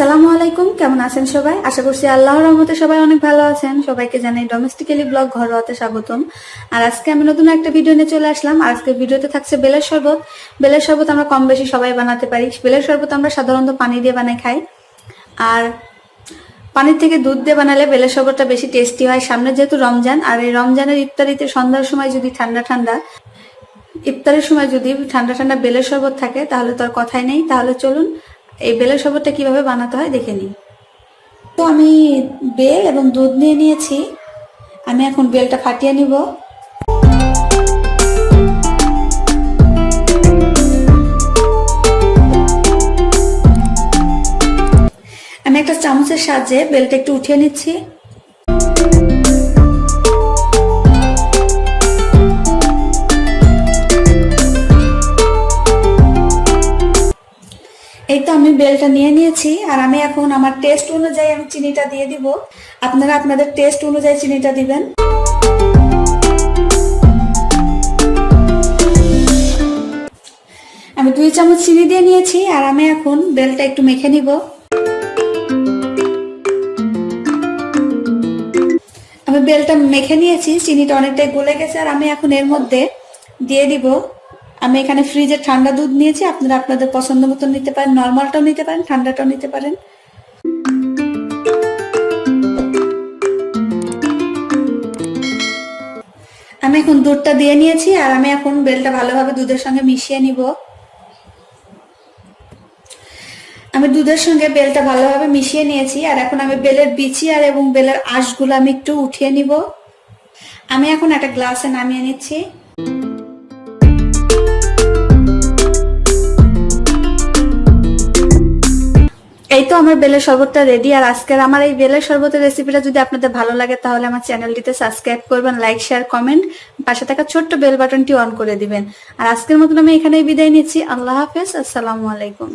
আছেন সবাই? আশা করছি আল্লাহর রহমতে সবাই অনেক ভালো আছেন। সবাইকে জানাই ডোমেস্টিক্যালি ব্লগ ঘরোয়াতে স্বাগতম। আর আজকে আমি নতুন একটা ভিডিও নিয়ে চলে আসলাম। আজকে ভিডিওতে থাকছে বেলের শরবত। বেলের শরবত আমরা কম বেশি সবাই বানাতে পারি। বেলের শরবত আমরা সাধারণত পানি দিয়ে বানাই খাই। আর পানির থেকে দুধ দিয়ে বানালে বেলের শরবতটা বেশি টেস্টি হয়। সামনে যেহেতু রমজান, আর এই রমজানের ইফতারিতে সন্ধ্যার সময় যদি ঠান্ডা ঠান্ডা, ইফতারের সময় যদি ঠান্ডা ঠান্ডা বেলের শরবত থাকে, তাহলে তো আর কথাই নেই। তাহলে চলুন এই বেলের শরবতটা কীভাবে বানাতে হয় দেখে নিই। তো আমি বেল এবং দুধ নিয়ে নিয়েছি। আমি এখন বেলটা ফাটিয়ে নিব। আমি একটা চামচের সাহায্যে বেলটা একটু উঠিয়ে নিচ্ছি। আমি বেলটা নিয়ে নিয়েছি আর আমি এখন আমার টেস্ট অনুযায়ী আমি চিনিটা দিয়ে দিব। আপনারা আপনাদের টেস্ট অনুযায়ী চিনিটা দিবেন। আমি দুই চামচ চিনি দিয়ে নিয়েছি আর আমি এখন বেলটা একটু মেখে নিব। আমি বেলটা মেখে নিয়েছি, চিনিটা অনেকটাই গলে গেছে আর আমি এখন এর মধ্যে দিয়ে দিব আমি এখানে ফ্রিজে ঠান্ডা দুধ নিয়েছি, আপনারা আপনাদের পছন্দ মতো নিতে পারেন, নর্মালটাও নিতে পারেন, ঠান্ডাটাও নিতে পারেন। আমি এখন দুধটা দিয়ে নিয়েছি, আর আমি এখন বেলটা ভালোভাবে দুধের সঙ্গে মিশিয়ে নিব। আমি দুধের সঙ্গে বেলটা ভালোভাবে মিশিয়ে নিয়েছি, আর এখন আমি বেলের বিচি আর এবং বেলের আঁশগুলো আমি একটু উঠিয়ে নিব। আমি এখন একটা গ্লাসে নামিয়ে নিচ্ছি। তো আমার বেলের শরবতটা রেডি আর আজকের আমার এই বেলের শরবতের রেসিপিটা যদি আপনাদের ভালো লাগে, তাহলে আমার চ্যানেলটিতে সাবস্ক্রাইব করবেন লাইক শেয়ার কমেন্ট পাশে থাকা ছোট্ট বেল বাটনটি অন করে দিবেন। আর আজকের মতন আমি এখানেই বিদায় নিচ্ছি। আল্লাহ হাফেজ। আসসালামু আলাইকুম।